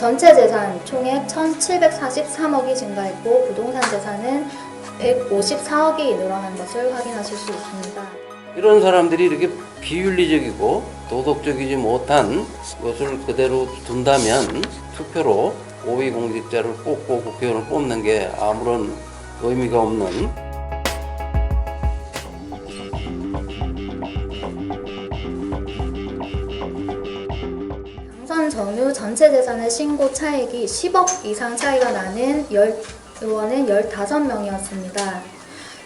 전체 재산 총액 1,743억이 증가했고 부동산 재산은 154억이 늘어난 것을 확인하실 수 있습니다. 이런 사람들이 이렇게 비윤리적이고 도덕적이지 못한 것을 그대로 둔다면 투표로 고위공직자를 뽑고 국회의원을 뽑는 게 아무런 의미가 없는 전후 전체 재산의 신고 차액이 10억 이상 차이가 나는 열, 의원은 15명이었습니다.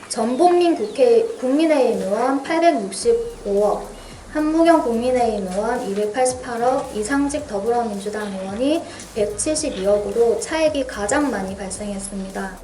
전복민 국회 국민의힘 의원 865억, 한무경 국민의힘 의원 288억, 이상직 더불어민주당 의원이 172억으로 차액이 가장 많이 발생했습니다.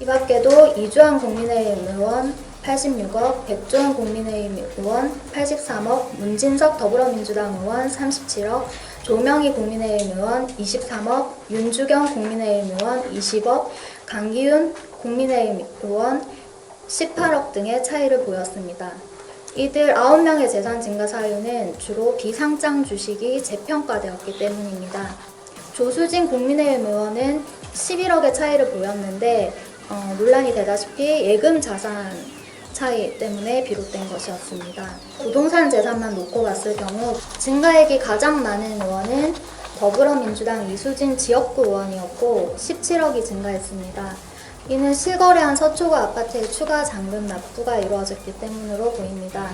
이 밖에도 이주환 국민의힘 의원 86억, 백조현 국민의힘 의원 83억, 문진석 더불어민주당 의원 37억, 조명희 국민의힘 의원 23억, 윤주경 국민의힘 의원 20억, 강기훈 국민의힘 의원 18억 등의 차이를 보였습니다. 이들 9명의 재산 증가 사유는 주로 비상장 주식이 재평가되었기 때문입니다. 조수진 국민의힘 의원은 11억의 차이를 보였는데 어, 논란이 되다시피 예금 자산 차이 때문에 비롯된 것이었습니다. 부동산 재산만 놓고 봤을 경우 증가액이 가장 많은 의원은 더불어민주당 이수진 지역구 의원이었고 17억이 증가했습니다. 이는 실거래한 서초구 아파트의 추가 잔금 납부가 이루어졌기 때문으로 보입니다.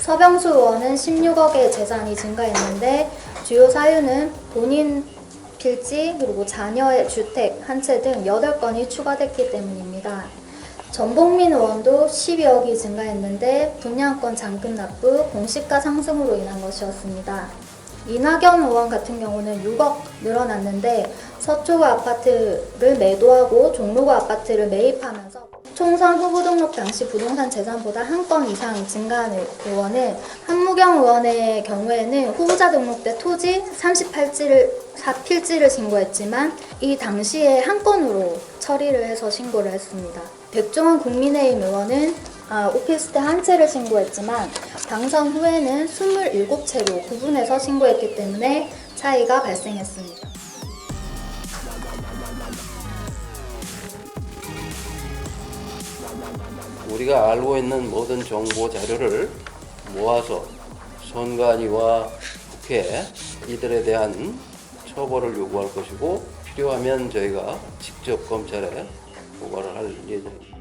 서병수 의원은 16억의 재산이 증가했는데 주요 사유는 본인 필지 그리고 자녀의 주택 한 채 등 8건이 추가됐기 때문입니다. 전복민 의원도 12억이 증가했는데 분양권 잔금 납부, 공시가 상승으로 인한 것이었습니다. 이낙연 의원 같은 경우는 6억 늘어났는데 서초구 아파트를 매도하고 종로구 아파트를 매입하면서 총선 후보 등록 당시 부동산 재산보다 한 건 이상 증가한 의원은 한무경 의원의 경우에는 후보자 등록 때 토지 38지를 4필지를 신고했지만 이 당시에 한 건으로 처리를 해서 신고를 했습니다. 백종원 국민의힘 의원은 아, 오피스텔 한 채를 신고했지만 당선 후에는 27채로 구분해서 신고했기 때문에 차이가 발생했습니다. 우리가 알고 있는 모든 정보 자료를 모아서 선관위와 국회 이들에 대한 처벌을 요구할 것이고 필요하면 저희가 직접 검찰에 보고를 할 예정입니다.